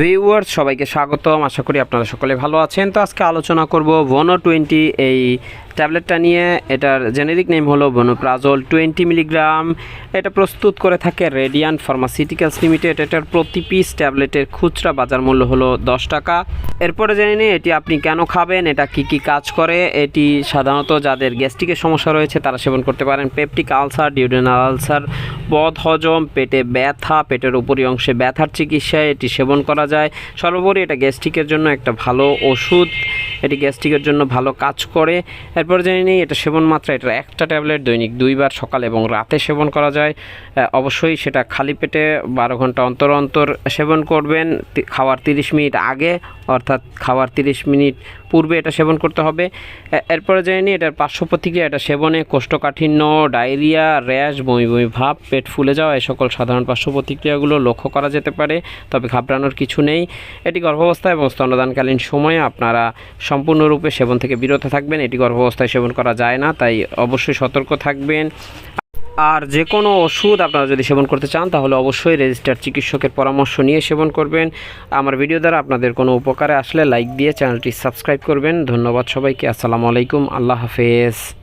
Viewers সবাইকে স্বাগতম। আশা করি আপনারা সকলে ভালো আছেন। তো আজকে আলোচনা করব ভনো টোয়েন্টি এই ট্যাবলেটটা নিয়ে এটার জেনেরিক নেম হলো ভনোপ্রাজল টোয়েন্টি মিলিগ্রাম। এটা প্রস্তুত করে থাকে রেডিয়ান ফার্মাসিউটিক্যালস লিমিটেড। এটার প্রতি পিস ট্যাবলেটের খুচরা বাজার মূল্য হলো দশ টাকা। এরপরে জেনে নিই, এটি আপনি কেন খাবেন? এটা কি কি কাজ করে? এটি সাধারণত যাদের গ্যাস্ট্রিকের সমস্যা রয়েছে, তারা সেবন করতে পারেন। পেপটিক আলসার, ডিউডেনাল আলসার, বদ হজম, পেটে ব্যথা, পেটের উপরি অংশে ব্যথার চিকিৎসায় এটি সেবন করা যায়। সর্বোপরি এটা গ্যাস্ট্রিকের জন্য একটা ভালো ওষুধ। এটি গ্যাস্ট্রিকের জন্য ভালো কাজ করে। এরপর জেনে নিই, এটা সেবন মাত্রা এটা একটা ট্যাবলেট দৈনিক দুইবার সকাল এবং রাতে সেবন করা যায়। অবশ্যই সেটা খালি পেটে বারো ঘণ্টা অন্তর অন্তর সেবন করবেন খাওয়ার তিরিশ মিনিট আগে, অর্থাৎ খাওয়ার তিরিশ মিনিট পূর্বে এটা সেবন করতে হবে। এরপরে জেনে এটার পার্শ্ব প্রতিক্রিয়া এটা সেবনে কোষ্ঠকাঠিন্য, ডায়রিয়া, র্যাশ, বমি বমি ভাব, পেট ফুলে যাওয়া এই সকল সাধারণ পার্শ্ব প্রতিক্রিয়াগুলো লক্ষ্য করা যেতে পারে, তবে ঘাবড়ানোর কিছু নেই। এটি গর্ভাবস্থা এবং স্তন্যদানকালীন সময়ে আপনারা সম্পূর্ণরূপে সেবন থেকে বিরত থাকবেন। এটি গর্ভাবস্থায় সেবন করা যায় না, তাই অবশ্যই সতর্ক থাকবেন। আর যে কোনো ওষুধ আপনারা যদি সেবন করতে চান, তাহলে অবশ্যই রেজিস্টার চিকিৎসকের পরামর্শ নিয়ে সেবন করবেন। আমার ভিডিও দ্বারা আপনাদের কোনো উপকারে আসলে লাইক দিয়ে চ্যানেলটি সাবস্ক্রাইব করবেন। ধন্যবাদ সবাইকে। আসসালামু আলাইকুম। আল্লাহ হাফেজ।